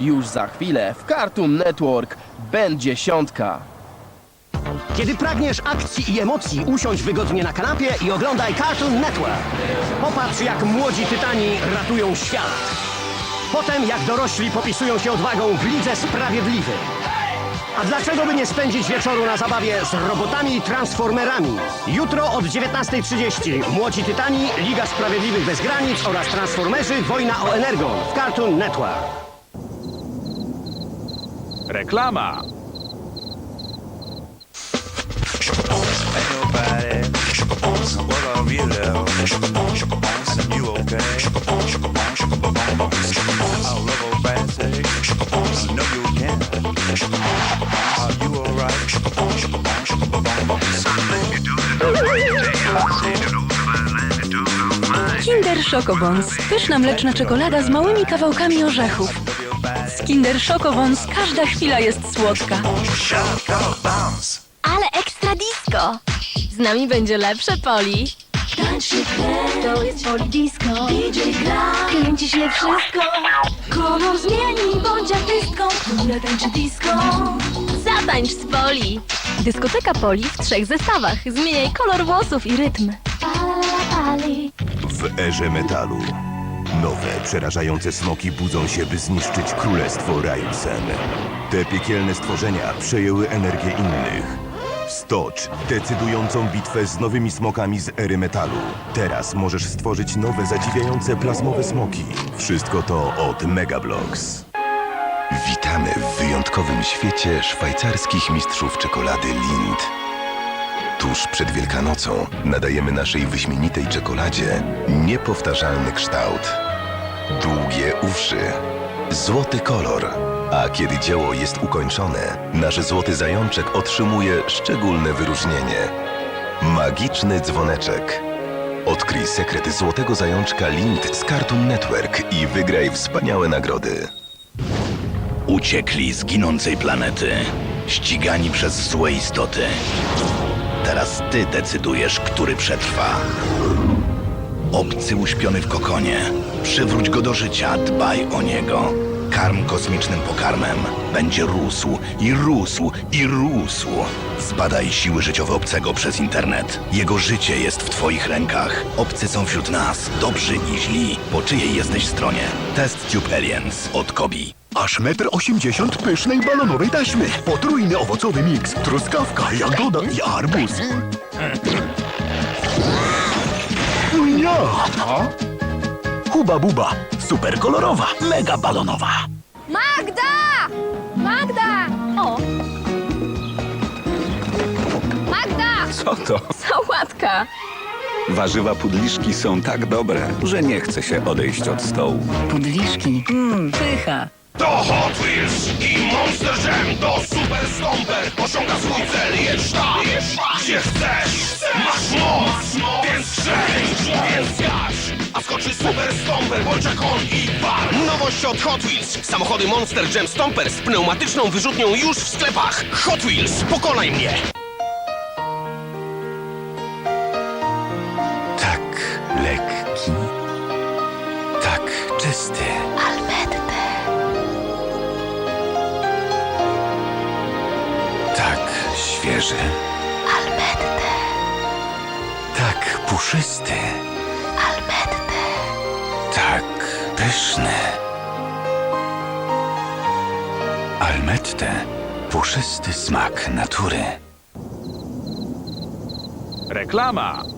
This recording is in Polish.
Już za chwilę w Cartoon Network będzie dziesiątka. Kiedy pragniesz akcji i emocji, usiądź wygodnie na kanapie i oglądaj Cartoon Network. Popatrz, jak młodzi tytani ratują świat. Potem, jak dorośli popisują się odwagą w Lidze Sprawiedliwych. A dlaczego by nie spędzić wieczoru na zabawie z robotami i transformerami? Jutro od 19.30 Młodzi Tytani, Liga Sprawiedliwych Bez Granic oraz Transformerzy Wojna o Energon w Cartoon Network. Reklama! Kinder Schokobons. Pyszna mleczna czekolada z małymi kawałkami orzechów. Kinder Schokobons każda chwila jest słodka. Ale ekstra disco! Z nami będzie lepsze poli. Tańczy to jest poli disco DJ gra, kręci się wszystko Kolor zmieni, bądź artystką Która tańczy disco Zatańcz z poli! Dyskoteka poli w trzech zestawach. Zmieniaj kolor włosów i rytm. Pali W erze metalu. Nowe, przerażające smoki budzą się, by zniszczyć królestwo Railsen. Te piekielne stworzenia przejęły energię innych. Stocz decydującą bitwę z nowymi smokami z ery metalu. Teraz możesz stworzyć nowe, zadziwiające plazmowe smoki. Wszystko to od Megablocks. Witamy w wyjątkowym świecie szwajcarskich mistrzów czekolady Lind. Tuż przed Wielkanocą nadajemy naszej wyśmienitej czekoladzie niepowtarzalny kształt. Długie uszy, złoty kolor. A kiedy dzieło jest ukończone, nasz złoty zajączek otrzymuje szczególne wyróżnienie. Magiczny dzwoneczek. Odkryj sekret złotego zajączka Lind z Cartoon Network i wygraj wspaniałe nagrody. Uciekli z ginącej planety, ścigani przez złe istoty. Ty decydujesz, który przetrwa. Obcy uśpiony w kokonie. Przywróć go do życia, dbaj o niego. Karm kosmicznym pokarmem. Będzie rósł i rósł i rósł. Zbadaj siły życiowe obcego przez internet. Jego życie jest w twoich rękach. Obcy są wśród nas, dobrzy i źli. Po czyjej jesteś stronie? Test Tube Aliens od Kobi. Aż metr osiemdziesiąt pysznej balonowej taśmy. Potrójny owocowy miks. Truskawka, jagoda i arbuz. Ja! Huba buba. Super kolorowa, mega balonowa. Magda! Magda! O! Magda! Co to? Sałatka! Warzywa pudliszki są tak dobre, że nie chce się odejść od stołu. Pudliszki. Mmm, pycha. To Hot Wheels i Monster Jam to Super Stomper Osiąga swój cel, jedź tam, gdzie chcesz Masz moc, więc krzycz, więc gaś A skoczy Super Stomper, bądź jak on i par Nowość od Hot Wheels. Samochody Monster Jam Stomper z pneumatyczną wyrzutnią już w sklepach. Hot Wheels, pokonaj mnie! Tak lekki. Tak czysty. Almette świeży. Almette Tak puszysty. Almette Tak pyszny. Almette. Puszysty smak natury. Reklama!